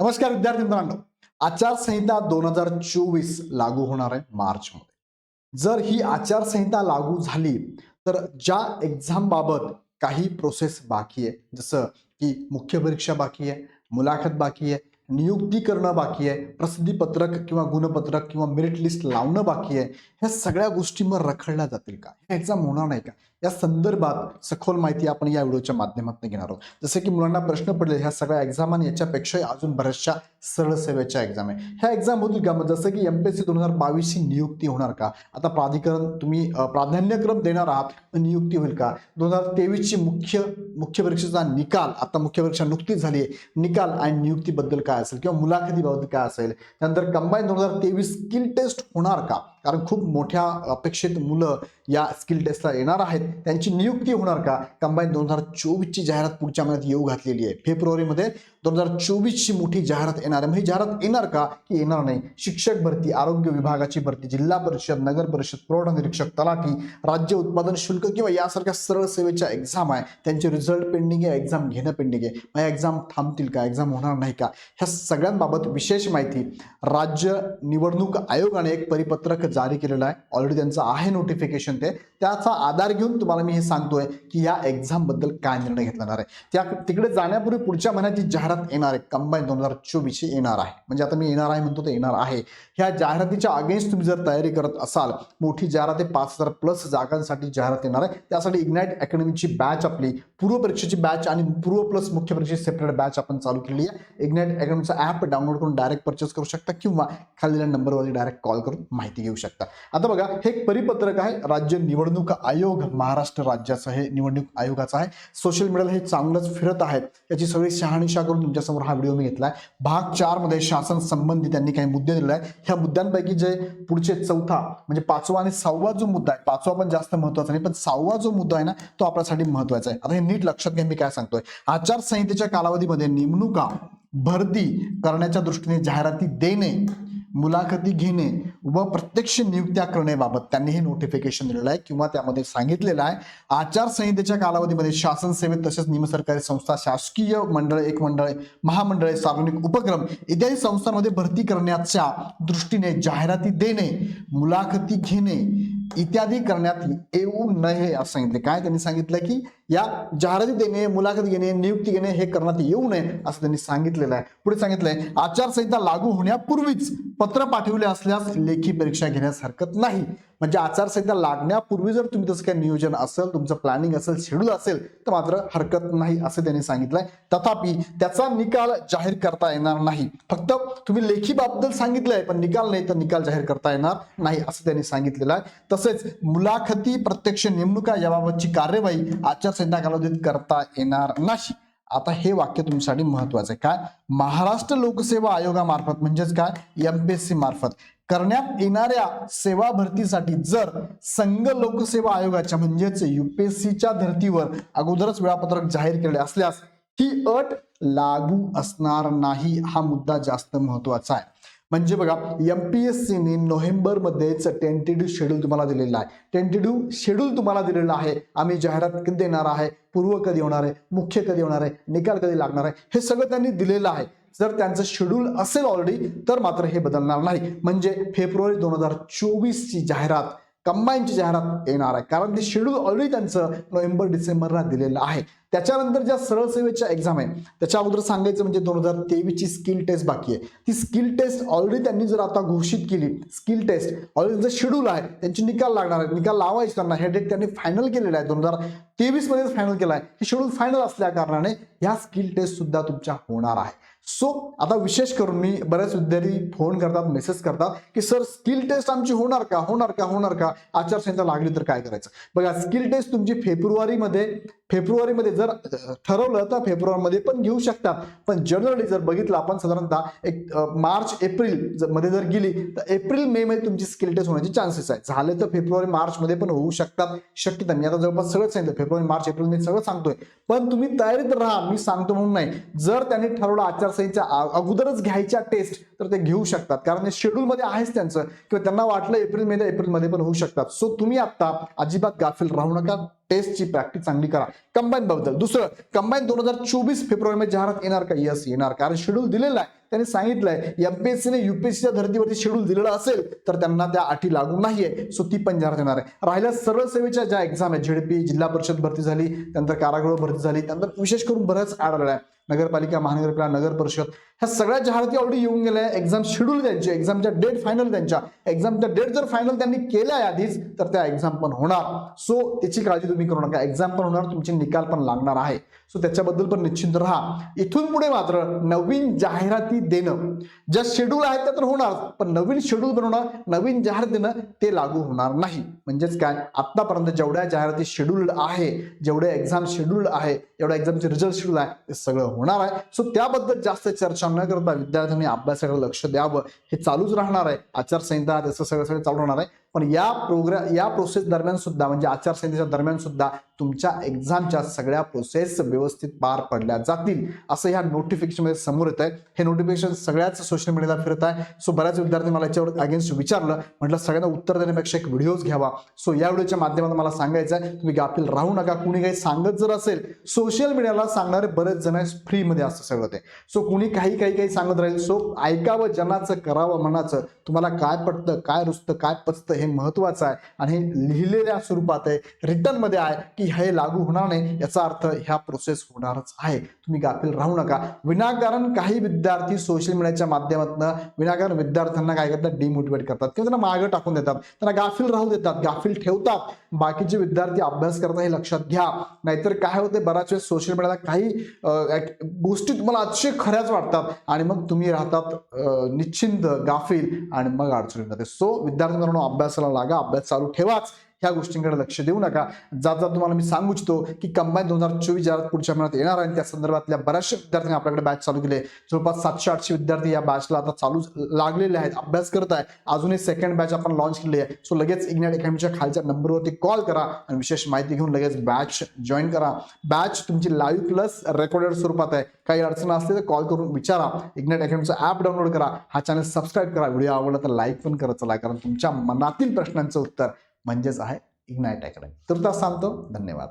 नमस्कार विद्यार्थी मित्रांनो. आचारसंहिता दोन हजार चोवीस लागू होणार आहे मार्चमध्ये. जर ही आचारसंहिता लागू झाली तर ज्या एक्झाम बाबत काही प्रोसेस बाकी आहे जसं की मुख्य परीक्षा बाकी आहे मुलाखत बाकी आहे नियुक्ती करणं बाकी आहे प्रसिद्धीपत्रक किंवा गुणपत्रक किंवा मेरिट लिस्ट लावणं बाकी आहे ह्या सगळ्या गोष्टी मग रखडल्या जातील का? ह्या एक्झाम होणार नाही का? या संदर्भात सखोल माहिती आपण या व्हिडिओच्या माध्यमातून घेणार आहोत. जसं की मुलांना प्रश्न पडले ह्या सगळ्या एक्झाम आणि याच्यापेक्षाही अजून बऱ्याचशा सरळ सेवेच्या एक्झाम आहे. ह्या एक्झाम होतील का मग जसं की एम पी एस सी दोन हजार बावीसची नियुक्ती होणार का? आता प्राधिकरण तुम्ही प्राधान्यक्रम देणार आहात नियुक्ती होईल का? दोन हजार तेवीसची मुख्य मुख्य परीक्षेचा निकाल आता मुख्य परीक्षा नुकतीच झाली आहे निकाल आणि नियुक्तीबद्दल काय असेल? किंवा मुलाखतीबाबत काय असेल? त्यानंतर कंबाईन दोन हजार तेवीस स्किल टेस्ट होणार का? कारण खूप मोठ्या अपेक्षित मुलं या स्किल टेस्टला येणार आहेत. त्यांची नियुक्ती होणार का? कंबाईन दोन हजार चोवीसची जाहिरात पुढच्या महिन्यात येऊ घातलेली आहे. फेब्रुवारीमध्ये दोन हजार चोवीसची मोठी जाहिरात येणार आहे. मग ही जाहिरात येणार का? की येणार नाही. शिक्षक भरती आरोग्य विभागाची भरती जिल्हा परिषद नगर परिषद प्रौढ निरीक्षक तलाठी राज्य उत्पादन शुल्क किंवा यासारख्या सरळ सेवेच्या एक्झाम आहे. त्यांचे रिझल्ट पेंडिंग आहे. एक्झाम घेणं पेंडिंग आहे. मग एक्झाम थांबतील का? एक्झाम होणार नाही का? ह्या सगळ्यांबाबत विशेष माहिती राज्य निवडणूक आयोगाने एक परिपत्रक जारी केलेलं आहे. ऑलरेडी त्यांचं आहे नोटिफिकेशन ते. त्याचा आधार घेऊन तुम्हाला मी हे सांगतोय की या एक्झामबद्दल काय निर्णय घेतला जाणार आहे. त्या तिकडे जाण्यापूर्वी पुढच्या महिन्यात जी जाहिरात येणार आहे. कंबाईन दोन हजार चोवीसची येणार आहे. म्हणजे आता मी येणार आहे म्हणतो ते येणार आहे. ह्या जाहिरातीच्या अगेन्स्ट तुम्ही जर तयारी करत असाल मोठी जाहिरात आहे पाच हजार प्लस जागांसाठी जाहिरात येणार आहे. त्यासाठी इग्नाइट अकॅडमीची बॅच आपली पूर्व परीक्षेची बॅच आणि पूर्व प्लस मुख्य परीक्षेची सेपरेट बॅच आपण चालू केलेली आहे. इग्नाइट अकॅडमीचा ॲप डाउनलोड करून डायरेक्ट परचेस करू शकता किंवा खाली दिलेल्या नंबरवरती डायरेक्ट कॉल करून माहिती घेऊ शकता. आता बघा हे एक परिपत्रक आहे. राज्य निवडणूक आयोग महाराष्ट्र राज्याचं हे निवडणूक आयोगाचं आहे. सोशल मीडियाला हे चांगलंच फिरत आहेत. याची सगळी शहानिशा करून तुमच्यासमोर हा व्हिडिओ मी घेतलाय. भाग चारमध्ये शासन संबंधी त्यांनी काही मुद्दे दिले आहेत. ह्या मुद्द्यांपैकी जे पुढचे चौथा म्हणजे पाचवा आणि सहावा जो मुद्दा आहे पाचवा पण जास्त महत्त्वाचा नाही पण सहावा जो मुद्दा आहे ना तो आपल्यासाठी महत्त्वाचा आहे. आता हे नीट लक्षात घ्या मी काय सांगतोय. आचारसंहितेच्या कालावधीमध्ये नेमणुका भरती करण्याच्या दृष्टीने जाहिराती देणे मुलाखती घेणे व प्रत्यक्ष नियुक्त्या करण्याबाबत त्यांनी हे नोटिफिकेशन दिलेलं आहे किंवा त्यामध्ये सांगितलेलं आहे. आचारसंहितेच्या कालावधीमध्ये शासन सेवेत तसेच निमसरकारी संस्था शासकीय मंडळ एक मंडळ महामंडळे सार्वजनिक उपक्रम इत्यादी संस्थांमध्ये भरती करण्याच्या दृष्टीने जाहिराती देणे मुलाखती घेणे इत्यादी करण्यात येऊ नये असं सांगितले. काय त्यांनी सांगितलं की या जाहिराती देणे मुलाखत घेणे नियुक्ती घेणे हे करण्यात येऊ नये असं त्यांनी सांगितलेलं आहे. पुढे सांगितलंय आचारसंहिता लागू होण्यापूर्वीच पत्र पाठवले असल्यास लेखी परीक्षा घेण्यास हरकत नाही. म्हणजे आचारसंहिता लागण्यापूर्वी जर तुम्ही तसं काही नियोजन असेल तुमचं प्लॅनिंग असेल शेड्यूल असेल तर मात्र हरकत नाही असं त्यांनी सांगितलंय. तथापि त्याचा निकाल जाहीर करता येणार नाही. फक्त तुम्ही लेखी बाबद्दल सांगितलंय पण निकाल नाही तर निकाल जाहीर करता येणार नाही असं त्यांनी सांगितलेलं आहे. तसेच मुलाखती प्रत्यक्ष नेमणुका याबाबतची कार्यवाही आचारसंहिता कालावधीत करता येणार नाही. आता हे वाक्य तुमच्यासाठी महत्वाचं आहे. काय? महाराष्ट्र लोकसेवा आयोगामार्फत म्हणजेच काय? एमपीएससी मार्फत. करण्यात येणाऱ्या सेवा भरतीसाठी जर संघ लोकसेवा आयोगाच्या म्हणजेच युपीएससीच्या धर्तीवर अगोदरच वेळापत्रक जाहीर केले असल्यास ही अट लागू असणार नाही. हा मुद्दा जास्त महत्त्वाचा आहे. म्हणजे बघा एमपीएससीने नोव्हेंबर मध्येच टेंटेटिव्ह शेड्यूल तुम्हाला दिलेला आहे. टेंटेटिव्ह शेड्यूल तुम्हाला दिलेला आहे. आम्ही जाहिरात कधी देणार आहे? पूर्व कधी होणार आहे? मुख्य कधी होणार आहे? निकाल कधी लागणार आहे? हे सगळं त्यांनी दिलेलं आहे. जर त्यांचं शेड्यूल असेल ऑलरेडी तर मात्र हे बदलणार नाही. म्हणजे फेब्रुवारी दोन हजार चोवीसची जाहिरात कंबाईनची जाहिरात येणार आहे. कारण ते शेड्यूल ऑलरेडी त्यांचं नोव्हेंबर डिसेंबरला दिलेलं आहे. त्याच्यानंतर ज्या सरळ सेवेच्या एक्झाम आहे त्याच्या अगोदर सांगायचं म्हणजे दोन हजार तेवीसची स्किल टेस्ट बाकी आहे. ती स्किल टेस्ट ऑलरेडी त्यांनी जर आता घोषित केली स्किल टेस्ट ऑलरेडी त्यांचं शेड्यूल आहे त्यांची निकाल लागणार आहे निकाल लावायचे त्यांना हे डेट त्यांनी फायनल केलेलं आहे. दोन हजार तेवीसमध्येच फायनल केलं आहे. हे शेड्यूल फायनल असल्या कारणाने ह्या स्किल टेस्ट सुद्धा तुमच्या होणार आहे. सो आता विशेष करून मी बऱ्याच विद्यार्थी फोन करतात मेसेज करतात की सर स्किल टेस्ट आमची होणार का? होणार का? होणार का? आचारसंहिता लागली तर काय करायचं? बघा स्किल टेस्ट तुमची फेब्रुवारीमध्ये फेब्रुवारीमध्ये जर ठरवलं तर फेब्रुवारीमध्ये पण घेऊ शकतात पण जनरली जर बघितलं आपण साधारणतः एक मार्च एप्रिलमध्ये जर गेली तर एप्रिल मे मध्ये तुमची स्किल टेस्ट होण्याचे चान्सेस आहे झाले तर फेब्रुवारी मार्च मध्ये पण होऊ शकतात. शक्यता मी आता जवळपास सगळं सांगितलं फेब्रुवारी मार्च एप्रिल मी सगळं सांगतोय. पण तुम्ही तयारीत राहा मी सांगतो म्हणून नाही. जर त्यांनी ठरवलं आचारसंहितेच्या अगोदरच घ्यायच्या टेस्ट तर ते घेऊ शकतात. कारण हे शेड्यूलमध्ये आहेच त्यांचं. किंवा त्यांना वाटलं एप्रिल मे एप्रिलमध्ये पण होऊ शकतात. सो तुम्ही आता अजिबात गाफील राहू नका. टेस्टची प्रॅक्टिस चांगली करा. कंबाईन बद्दल. दुसरं कंबाईन दोन हजार चोवीस फेब्रुवारीमध्ये जाहिरात येणार का? यस येणार. कारण शेड्यूल दिलेला आहे. त्यांनी सांगितलंय एमपीएससीने युपीएससीच्या धर्तीवरती शेड्यूल दिलेलं असेल तर त्यांना त्या अटी लागू नाहीये. सो ती पण जाहीर देणार आहे. राहिल्या सरळ सेवेच्या ज्या एक्झाम आहेत झेडपी जिल्हा परिषद भरती झाली त्यानंतर कारागृह भरती झाली त्यानंतर विशेष करून बरंच आढळलं आहे नगरपालिका महानगरपालिका नगर परिषद ह्या सगळ्या जाहिराती ऑलरेडी येऊन गेल्या एक्झाम शेड्यूल त्यांची एक्झामच्या डेट फायनल त्यांच्या. एक्झामच्या डेट जर फायनल त्यांनी केल्या आहे आधीच तर त्या एक्झाम पण होणार. सो त्याची काळजी तुम्ही करू नका. एक्झाम पण होणार तुमचे निकाल पण लागणार आहे. सो त्याच्याबद्दल पण निश्चिंत राहा. इथून पुढे मात्र नवीन जाहिराती देणं. ज्या शेड्यूल आहेत त्या तर होणार पण नवीन शेड्यूल बनवणं नवीन जाहीर देणं ते लागू होणार नाही. म्हणजेच काय? आतापर्यंत जेवढ्या जाहिराती शेड्यूल्ड आहे जेवढे एक्झाम शेड्यूल्ड आहे एवढ्या एक्झामचे रिझल्ट शेड्यूल आहे ते सगळं होणार आहे. सो त्याबद्दल जास्त चर्चा न करता विद्यार्थ्यांनी अभ्यासाकडे लक्ष द्यावं. हे चालूच राहणार आहे. आचारसंहिता त्याचं सगळं सगळं चालू राहणार आहे. पण या प्रोग्राम या प्रोसेस दरम्यान सुद्धा म्हणजे आचारसंहितेच्या दरम्यान सुद्धा तुमच्या एक्झामच्या सगळ्या प्रोसेस व्यवस्थित पार पडल्या जातील असं ह्या नोटिफिकेशनमध्ये समोर येत आहे हे नोटिफिकेशन सगळ्याच सोशल मीडियाला फिरत आहे. सो बऱ्याच विद्यार्थी मला याच्यावर अगेन्स्ट विचारलं. म्हटलं सगळ्यांना उत्तर देण्यापेक्षा एक व्हिडिओज घ्यावा. सो या व्हिडिओच्या माध्यमातून मला सांगायचं आहे तुम्ही गाफील राहू नका. कुणी काही सांगत जर असेल सोशल मीडियाला सांगणारे बरेच जण फ्रीमध्ये असतं सगळं ते. सो कुणी काही काही काही सांगत राहील. सो ऐकावं जनाचं करावं मनाचं. तुम्हाला काय पटतं काय रुचतं काय पचतं हे महत्वाचं आहे आणि हे लिहिलेल्या स्वरूपात आहे रिटर्नमध्ये आहे की हे लागू होणार नाही याचा अर्थ ह्या प्रोसेस होणारच आहे. तुम्ही गाफील राहू नका. विनाकारण काही विद्यार्थी सोशल मीडियाच्या माध्यमातून विनाकारण विद्यार्थ्यांना काय करतात? डिमोटिवेट करतात. किंवा त्यांना मागं टाकून देतात. त्यांना गाफील राहू देतात गाफील ठेवतात. बाकीचे विद्यार्थी अभ्यास करता हे लक्षात घ्या. नाहीतर काय होते? बऱ्याच वेळेस सोशल मीडियाला काही गोष्टी तुम्हाला अतिशय खऱ्याच वाटतात. आणि मग तुम्ही राहतात निश्चिंत गाफील आणि मग अडचणी जाते. सो विद्यार्थी मित्रांनो अभ्यासाला लागा. अभ्यास चालू ठेवाच. ह्या गोष्टींकडे लक्ष देऊ नका. जात जात तुम्हाला मी सांगू इच्छितो की कंबाईन दोन हजार चोवीस जाहिरात पुढच्या महिन्यात येणार आहे त्या संदर्भातल्या बऱ्याचशा विद्यार्थ्यांनी आपल्याकडे बॅच चालू केले जवळपास सातशे आठशे विद्यार्थी या बॅचला आता चालू लागलेले आहेत. अभ्यास करत आहे. अजूनही सेकंड बॅच आपण लॉन्च केली आहे. सो लगेच इग्नॅट अकॅडमीच्या खालच्या नंबरवरती कॉल करा आणि विशेष माहिती घेऊन लगेच बॅच जॉईन करा. बॅच तुमची लाईव्ह प्लस रेकॉर्डेड स्वरूपात आहे. काही अडचण असते तर कॉल करून विचारा. इग्नॅट अकॅडमीचं ॲप डाउनलोड करा. हा चॅनल सबस्क्राईब करा. व्हिडिओ आवडला तर लाईक पण करत चला कारण तुमच्या मनातील प्रश्नांचं उत्तर म्हणजेच आहे इग्नायट अकॅडमी तुर्तास सांगतो धन्यवाद.